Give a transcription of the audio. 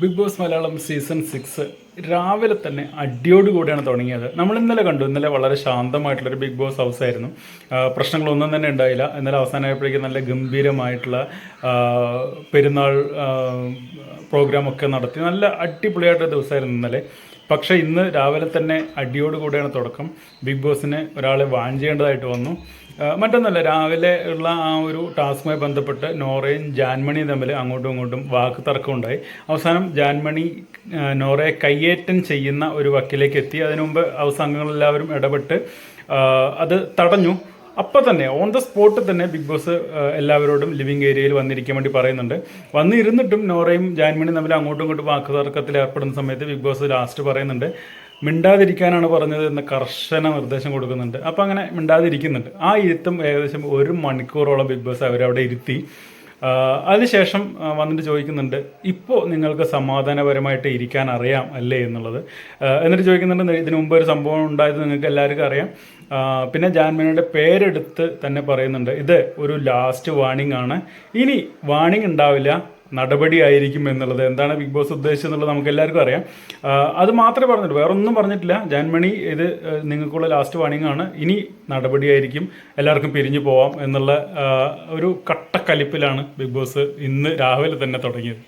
Big boss Malayalam season six രാവിലെ തന്നെ അടിയോട് കൂടിയാണ് തുടങ്ങിയത്. നമ്മൾ ഇന്നലെ കണ്ടു. ഇന്നലെ വളരെ ശാന്തമായിട്ടുള്ളൊരു ബിഗ് ബോസ് ഹൗസ് ആയിരുന്നു. പ്രശ്നങ്ങളൊന്നും തന്നെ ഉണ്ടായില്ല. ഇന്നലെ അവസാനമായപ്പോഴേക്കും നല്ല ഗംഭീരമായിട്ടുള്ള പെരുന്നാൾ പ്രോഗ്രാമൊക്കെ നടത്തി. നല്ല അടിപൊളിയായിട്ടൊരു ദിവസമായിരുന്നു ഇന്നലെ. പക്ഷേ ഇന്ന് രാവിലെ തന്നെ അടിയോട് കൂടിയാണ് തുടക്കം. ബിഗ് ബോസിന് ഒരാളെ വാഞ്ചേണ്ടതായിട്ട് വന്നു. മറ്റൊന്നല്ല രാവിലെ ഉള്ള ആ ഒരു ടാസ്കുമായി ബന്ധപ്പെട്ട് നോറയും ജാൻമണിയും തമ്മിൽ അങ്ങോട്ടും ഇങ്ങോട്ടും വാക്ക് തർക്കം ഉണ്ടായി അവസാനം ജാൻമണി നോറയെ കയ്യേറ്റം ചെയ്യുന്ന ഒരു വക്കിലേക്ക് എത്തി. അതിനുമുമ്പ് അംഗങ്ങളെല്ലാവരും ഇടപെട്ട് അത് തടഞ്ഞു. അപ്പോൾ തന്നെ ഓൺ ദ സ്പോട്ട് തന്നെ ബിഗ് ബോസ് എല്ലാവരോടും ലിവിംഗ് ഏരിയയിൽ വന്നിരിക്കാൻ വേണ്ടി പറയുന്നുണ്ട്. വന്നിരുന്നിട്ടും നോറയും ജാൻമണിയും തമ്മിൽ അങ്ങോട്ടും ഇങ്ങോട്ടും വാക്കുതർക്കത്തിൽ ഏർപ്പെടുന്ന സമയത്ത് ബിഗ് ബോസ് ലാസ്റ്റ് പറയുന്നുണ്ട് മിണ്ടാതിരിക്കാനാണ് പറഞ്ഞത് എന്ന് കർശന നിർദ്ദേശം കൊടുക്കുന്നുണ്ട്. അപ്പോൾ അങ്ങനെ മിണ്ടാതിരിക്കുന്നുണ്ട്. ആ ഇരുത്തും ഏകദേശം ഒരു മണിക്കൂറോളം ബിഗ് ബോസ് അവരവിടെ ഇരുത്തി. അതിനുശേഷം വന്നിട്ട് ചോദിക്കുന്നുണ്ട് ഇപ്പോൾ നിങ്ങൾക്ക് സമാധാനപരമായിട്ട് ഇരിക്കാൻ അറിയാം അല്ലേ എന്നുള്ളത്. എന്നിട്ട് ചോദിക്കുന്നുണ്ട് ഇതിനു മുമ്പ് ഒരു സംഭവം ഉണ്ടായത് നിങ്ങൾക്ക് എല്ലാവർക്കും അറിയാം. പിന്നെ ജാൻമിനയുടെ പേരെടുത്ത് തന്നെ പറയുന്നുണ്ട് ഇത് ഒരു ലാസ്റ്റ് വാണിംഗ് ആണ്. ഇനി വാണിംഗ് ഉണ്ടാവില്ല. നടപടിയായിരിക്കും എന്നുള്ളത് എന്താണ് ബിഗ് ബോസ് ഉദ്ദേശിച്ചത് എന്നുള്ളത് നമുക്ക് എല്ലാവർക്കും അറിയാം. അത് മാത്രമേ പറഞ്ഞിട്ടുള്ളൂ വേറൊന്നും പറഞ്ഞിട്ടില്ല. ജാൻമണി ഇത് നിങ്ങൾക്കുള്ള ലാസ്റ്റ് വാണിംഗ് ആണ്. ഇനി നടപടിയായിരിക്കും എല്ലാവർക്കും പിരിഞ്ഞു പോവാം എന്നുള്ള ഒരു കട്ടക്കലിപ്പിലാണ് ബിഗ് ബോസ് ഇന്ന് രാവിലെ തന്നെ തുടങ്ങിയത്.